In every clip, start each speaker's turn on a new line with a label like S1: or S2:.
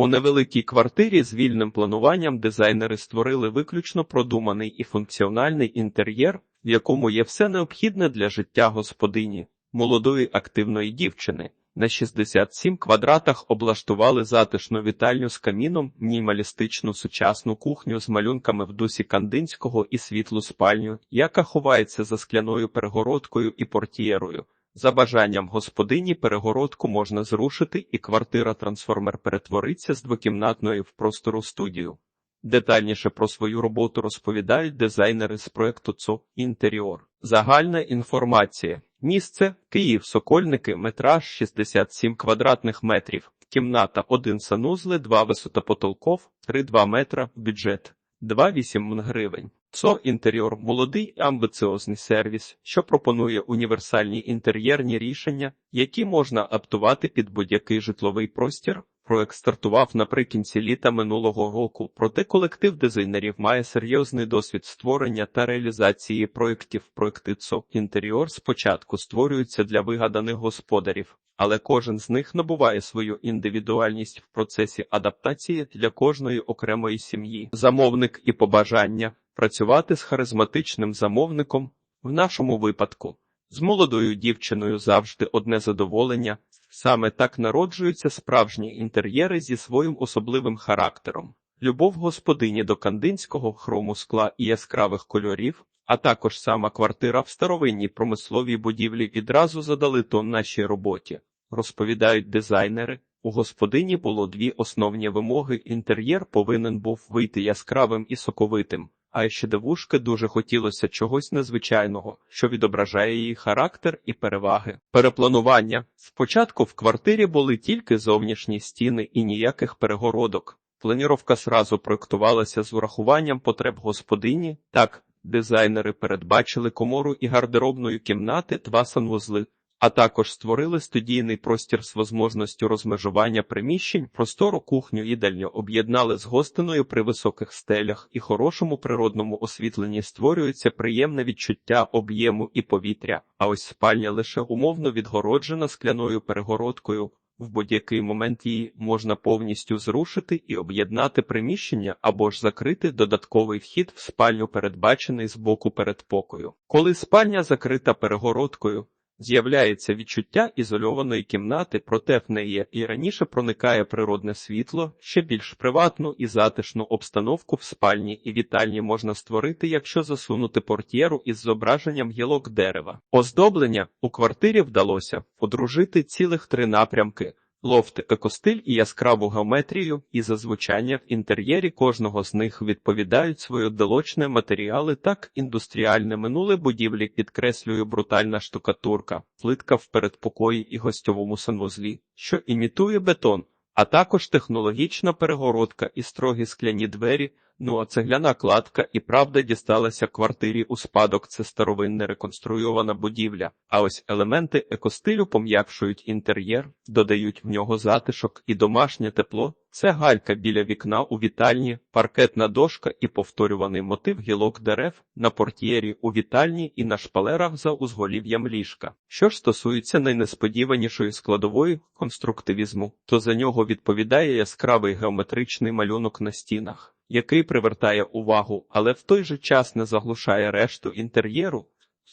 S1: У невеликій квартирі з вільним плануванням дизайнери створили виключно продуманий і функціональний інтер'єр, в якому є все необхідне для життя господині, молодої активної дівчини. На 67 квадратах облаштували затишну вітальню з каміном, мінімалістичну сучасну кухню з малюнками в дусі Кандинського і світлу спальню, яка ховається за скляною перегородкою і портьєрою. За бажанням господині перегородку можна зрушити, і квартира-трансформер перетвориться з двокімнатної в простору студію. Детальніше про свою роботу розповідають дизайнери з проекту ЦО «Інтеріор». Загальна інформація. Місце Київ, Сокольники, метраж 67 квадратних метрів, кімната 1 санузли, 2 висотопотолков, 3-2 метра, бюджет 2,8 гривень. ЦО інтер'єр молодий амбіціозний сервіс, що пропонує універсальні інтер'єрні рішення, які можна аптувати під будь-який житловий простір. Проект стартував наприкінці літа минулого року, проте колектив дизайнерів має серйозний досвід створення та реалізації проєктів. Проекти ЦО інтер'єр спочатку створюються для вигаданих господарів, але кожен з них набуває свою індивідуальність в процесі адаптації для кожної окремої сім'ї. Замовник і побажання працювати з харизматичним замовником в нашому випадку. З молодою дівчиною завжди одне задоволення. Саме так народжуються справжні інтер'єри зі своїм особливим характером. Любов господині до кандинського хрому скла і яскравих кольорів, а також сама квартира в старовинній промисловій будівлі відразу задали тон нашій роботі. Розповідають дизайнери. У господині було дві основні вимоги: інтер'єр повинен був вийти яскравим і соковитим. А ще девушки дуже хотілося чогось незвичайного, що відображає її характер і переваги. Перепланування спочатку в квартирі були тільки зовнішні стіни і ніяких перегородок. Планіровка сразу проектувалася з урахуванням потреб господині. Так, дизайнери передбачили комору і гардеробної кімнати, два санвузли, а також створили студійний простір з можливістю розмежування приміщень, простору кухню їдальню об'єднали з гостиною при високих стелях і хорошому природному освітленні створюється приємне відчуття об'єму і повітря, а ось спальня лише умовно відгороджена скляною перегородкою. В будь-який момент її можна повністю зрушити і об'єднати приміщення або ж закрити додатковий вхід в спальню, передбачений з боку передпокою. Коли спальня закрита перегородкою, З'являється відчуття ізольованої кімнати, проте в неї і раніше проникає природне світло, ще більш приватну і затишну обстановку в спальні і вітальні можна створити, якщо засунути портьєру із зображенням гілок дерева. Оздоблення у квартирі вдалося подружити цілих три напрямки. Лофти, екостиль і яскраву геометрію, і зазвучання в інтер'єрі кожного з них відповідають свої долочне матеріали, так індустріальне минуле будівлі підкреслює брутальна штукатурка, плитка в передпокої і гостьовому санвузлі, що імітує бетон, а також технологічна перегородка і строгі скляні двері. Ну а цегляна кладка і правда дісталася квартирі у спадок. Це старовинна реконструйована будівля. А ось елементи екостилю пом'якшують інтер'єр, додають в нього затишок і домашнє тепло. Це галька біля вікна у вітальні, паркетна дошка і повторюваний мотив гілок дерев на портьєрі у вітальні і на шпалерах за узголів'ям ліжка. Що ж стосується найнесподіванішої складової конструктивізму, то за нього відповідає яскравий геометричний малюнок на стінах який привертає увагу, але в той же час не заглушає решту інтер'єру.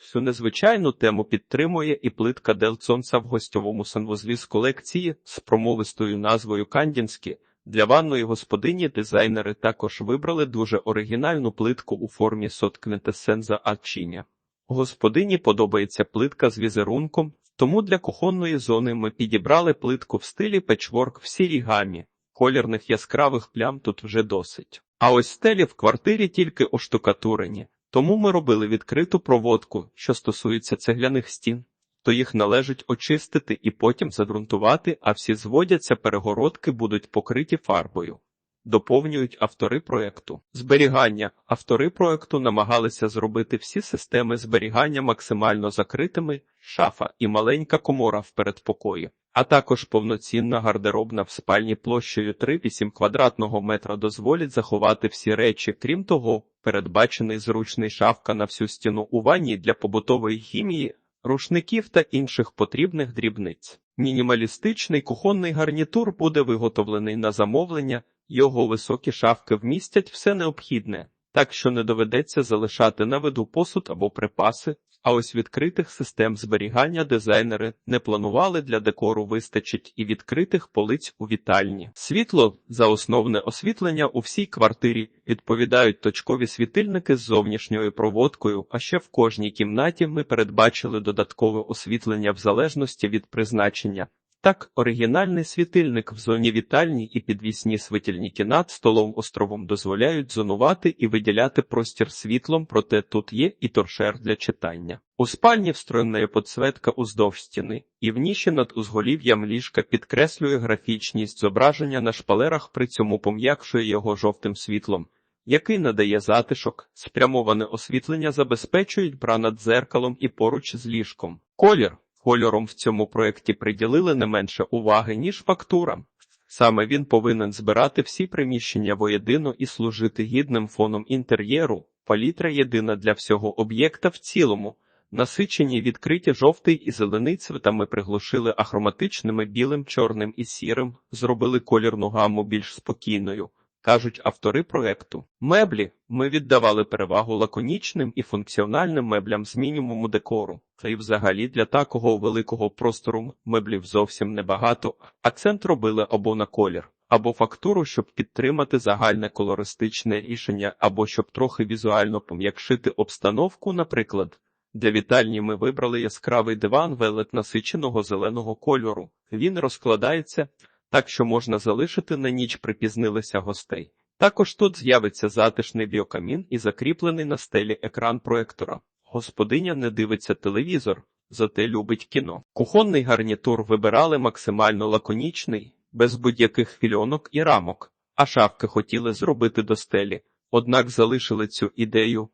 S1: Всю незвичайну тему підтримує і плитка Делцонса в гостьовому санвузлі з колекції з промовистою назвою Кандінські. Для ванної господині дизайнери також вибрали дуже оригінальну плитку у формі сотквінтесенза Ачиня. Господині подобається плитка з візерунком, тому для кухонної зони ми підібрали плитку в стилі печворк в сірій гамі. Колірних яскравих плям тут вже досить. А ось стелі в квартирі тільки оштукатурені, тому ми робили відкриту проводку, що стосується цегляних стін, то їх належить очистити і потім заґрунтувати, а всі зводяться перегородки будуть покриті фарбою. Доповнюють автори проекту. Зберігання. Автори проекту намагалися зробити всі системи зберігання максимально закритими, шафа і маленька комора в передпокої а також повноцінна гардеробна в спальні площею 3,8 квадратного метра дозволять заховати всі речі. Крім того, передбачений зручний шафка на всю стіну у ванні для побутової хімії, рушників та інших потрібних дрібниць. Мінімалістичний кухонний гарнітур буде виготовлений на замовлення, його високі шафки вмістять все необхідне, так що не доведеться залишати на виду посуд або припаси. А ось відкритих систем зберігання дизайнери не планували для декору вистачить і відкритих полиць у вітальні. Світло за основне освітлення у всій квартирі відповідають точкові світильники з зовнішньою проводкою. А ще в кожній кімнаті ми передбачили додаткове освітлення в залежності від призначення. Так, оригінальний світильник в зоні вітальні і підвісні світильники над столом островом дозволяють зонувати і виділяти простір світлом, проте тут є і торшер для читання. У спальні встроєна подсветка уздовж стіни, і в ніші над узголів'ям ліжка підкреслює графічність зображення на шпалерах, при цьому пом'якшує його жовтим світлом. Який надає затишок, спрямоване освітлення забезпечують бра над дзеркалом і поруч з ліжком. Колір Кольором в цьому проєкті приділили не менше уваги, ніж фактурам. Саме він повинен збирати всі приміщення воєдино і служити гідним фоном інтер'єру, палітра єдина для всього об'єкта в цілому. Насичені відкриті жовтий і зелений цветами приглушили ахроматичними білим, чорним і сірим, зробили колірну гаму більш спокійною кажуть автори проекту. Меблі ми віддавали перевагу лаконічним і функціональним меблям з мінімуму декору. Та й взагалі для такого великого простору меблів зовсім небагато. Акцент робили або на колір, або фактуру, щоб підтримати загальне колористичне рішення, або щоб трохи візуально пом'якшити обстановку, наприклад. Для вітальні ми вибрали яскравий диван велет насиченого зеленого кольору. Він розкладається так що можна залишити на ніч припізнилися гостей. Також тут з'явиться затишний біокамін і закріплений на стелі екран проектора. Господиня не дивиться телевізор, зате любить кіно. Кухонний гарнітур вибирали максимально лаконічний, без будь-яких фільонок і рамок, а шафки хотіли зробити до стелі, однак залишили цю ідею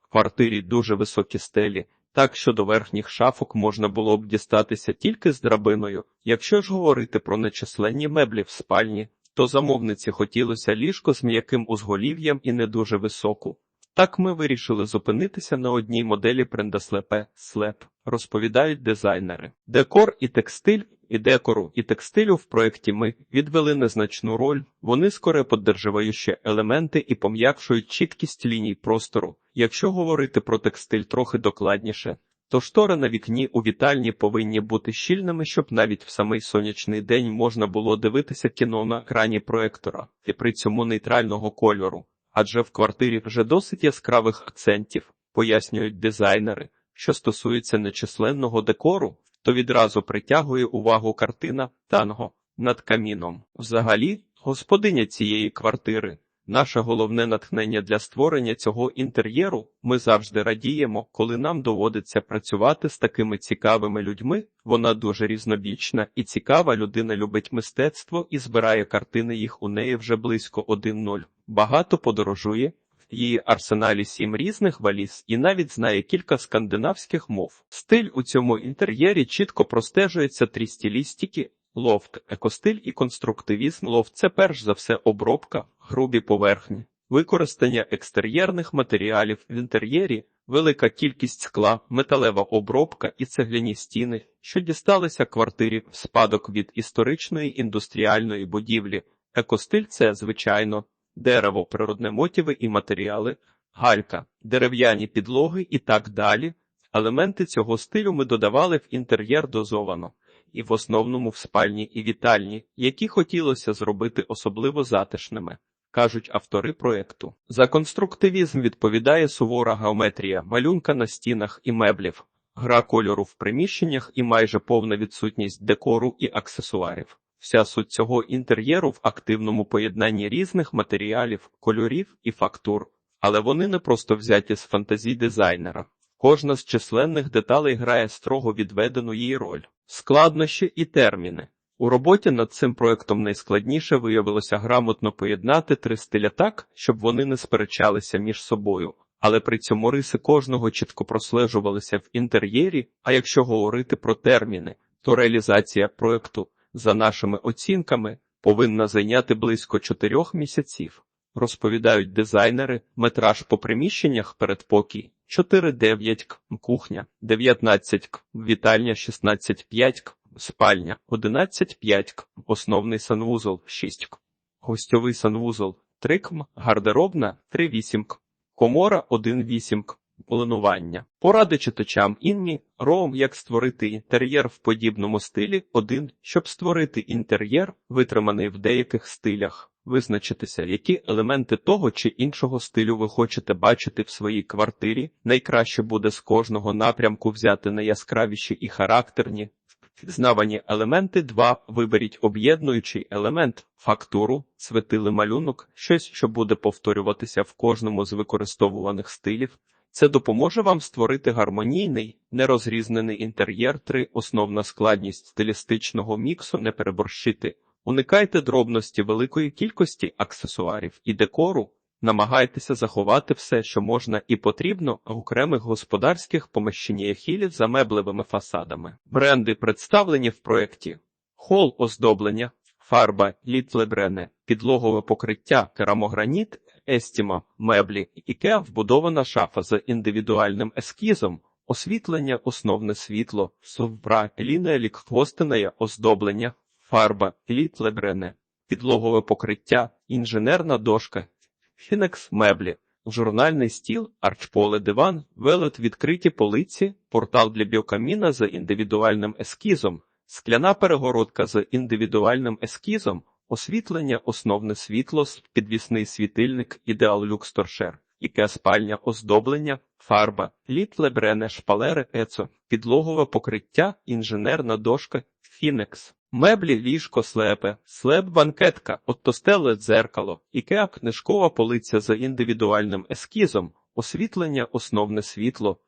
S1: в квартирі дуже високі стелі так що до верхніх шафок можна було б дістатися тільки з драбиною. Якщо ж говорити про нечисленні меблі в спальні, то замовниці хотілося ліжко з м'яким узголів'ям і не дуже високу. Так ми вирішили зупинитися на одній моделі прендаслепе слеп, розповідають дизайнери. Декор і текстиль, і декору, і текстилю в проєкті ми відвели незначну роль, вони скоре поддерживаючі елементи і пом'якшують чіткість ліній простору. Якщо говорити про текстиль трохи докладніше, то штори на вікні у вітальні повинні бути щільними, щоб навіть в самий сонячний день можна було дивитися кіно на екрані проектора і при цьому нейтрального кольору адже в квартирі вже досить яскравих акцентів, пояснюють дизайнери. Що стосується нечисленного декору, то відразу притягує увагу картина танго над каміном. Взагалі, господиня цієї квартири, наше головне натхнення для створення цього інтер'єру. Ми завжди радіємо, коли нам доводиться працювати з такими цікавими людьми. Вона дуже різнобічна і цікава людина любить мистецтво і збирає картини їх у неї вже близько 1-0 багато подорожує, її арсеналі сім різних валіз і навіть знає кілька скандинавських мов. Стиль у цьому інтер'єрі чітко простежується три стилістики, лофт, екостиль і конструктивізм. Лофт це перш за все обробка, грубі поверхні, використання екстер'єрних матеріалів в інтер'єрі. Велика кількість скла, металева обробка і цегляні стіни, що дісталися квартирі в спадок від історичної індустріальної будівлі. Екостиль це, звичайно, дерево, природне мотиви і матеріали, галька, дерев'яні підлоги і так далі. Елементи цього стилю ми додавали в інтер'єр дозовано, і в основному в спальні і вітальні, які хотілося зробити особливо затишними, кажуть автори проєкту. За конструктивізм відповідає сувора геометрія, малюнка на стінах і меблів, гра кольору в приміщеннях і майже повна відсутність декору і аксесуарів. Вся суть цього інтер'єру в активному поєднанні різних матеріалів, кольорів і фактур, але вони не просто взяті з фантазій дизайнера. Кожна з численних деталей грає строго відведену їй роль, складнощі і терміни. У роботі над цим проектом найскладніше виявилося грамотно поєднати три стиля так, щоб вони не сперечалися між собою, але при цьому риси кожного чітко прослежувалися в інтер'єрі. А якщо говорити про терміни, то реалізація проекту за нашими оцінками, повинна зайняти близько чотирьох місяців. Розповідають дизайнери, метраж по приміщеннях передпокій, 4 9 к, кухня, 19 к, вітальня 16 5 к, спальня, 11 5 к, основний санвузол 6 к, гостьовий санвузол 3 км, гардеробна 3 8 к, комора 1 8 к, планування. Поради читачам Інні Роум, як створити інтер'єр в подібному стилі. Один, щоб створити інтер'єр, витриманий в деяких стилях. Визначитися, які елементи того чи іншого стилю ви хочете бачити в своїй квартирі. Найкраще буде з кожного напрямку взяти найяскравіші і характерні. Впізнавані елементи 2. Виберіть об'єднуючий елемент, фактуру, світили малюнок, щось, що буде повторюватися в кожному з використовуваних стилів. Це допоможе вам створити гармонійний, нерозрізнений інтер'єр. 3. Основна складність стилістичного міксу не переборщити. Уникайте дробності великої кількості аксесуарів і декору. Намагайтеся заховати все, що можна і потрібно в окремих господарських поміщеннях ілі за меблевими фасадами. Бренди представлені в проєкті. Хол оздоблення, фарба, літлебрене, підлогове покриття, керамограніт, естіма, меблі, ікеа вбудована шафа з індивідуальним ескізом, освітлення, основне світло, совбра, лінелік, хвостине оздоблення, фарба, літлебрене, підлогове покриття, інженерна дошка, фінекс меблі, журнальний стіл, арчполе диван, велет відкриті полиці, портал для біокаміна з індивідуальним ескізом, скляна перегородка з індивідуальним ескізом, освітлення, основне світло, підвісний світильник, ідеал люкс торшер, іке спальня, оздоблення, фарба, літ лебрене, шпалери, ецо, підлогове покриття, інженерна дошка, фінекс. Меблі, ліжко, слепе, слеп, банкетка, оттостеле дзеркало, ікеа книжкова полиця за індивідуальним ескізом, освітлення, основне світло,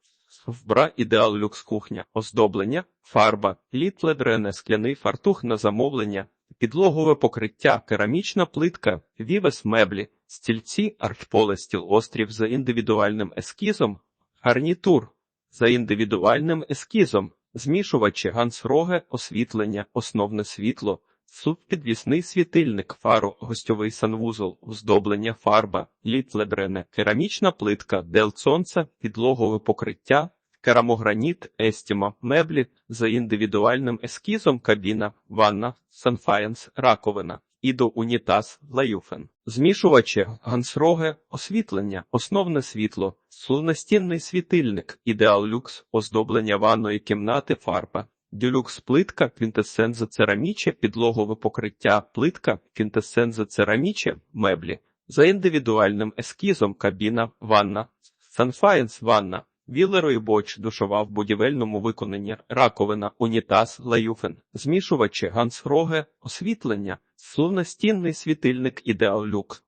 S1: вбра ідеал люкс кухня, оздоблення, фарба, літ ледрене, скляний фартух на замовлення, підлогове покриття, керамічна плитка, вівес меблі, стільці, арчполе, стіл острів за індивідуальним ескізом, гарнітур за індивідуальним ескізом, змішувачі, гансроге, освітлення, основне світло, субпідвісний світильник, фаро, гостьовий санвузол, оздоблення, фарба, літлебрене, керамічна плитка, дел сонця, підлогове покриття, керамограніт, естіма, меблі за індивідуальним ескізом, кабіна, ванна, санфаєнс, раковина. Ідо унітаз, лаюфен. Змішувачі, гансроге, освітлення, основне світло, слунастінний світильник, ідеал люкс, оздоблення ванної кімнати, фарба. Дюлюкс плитка, квінтесенза цераміче, підлогове покриття, плитка, квінтесенза цераміче, меблі. За індивідуальним ескізом кабіна, ванна, санфаєнс ванна, вілеро і боч, душова в будівельному виконанні, раковина, унітаз, лаюфен, змішувачі, гансроге, освітлення, словностінний світильник ідеал люк,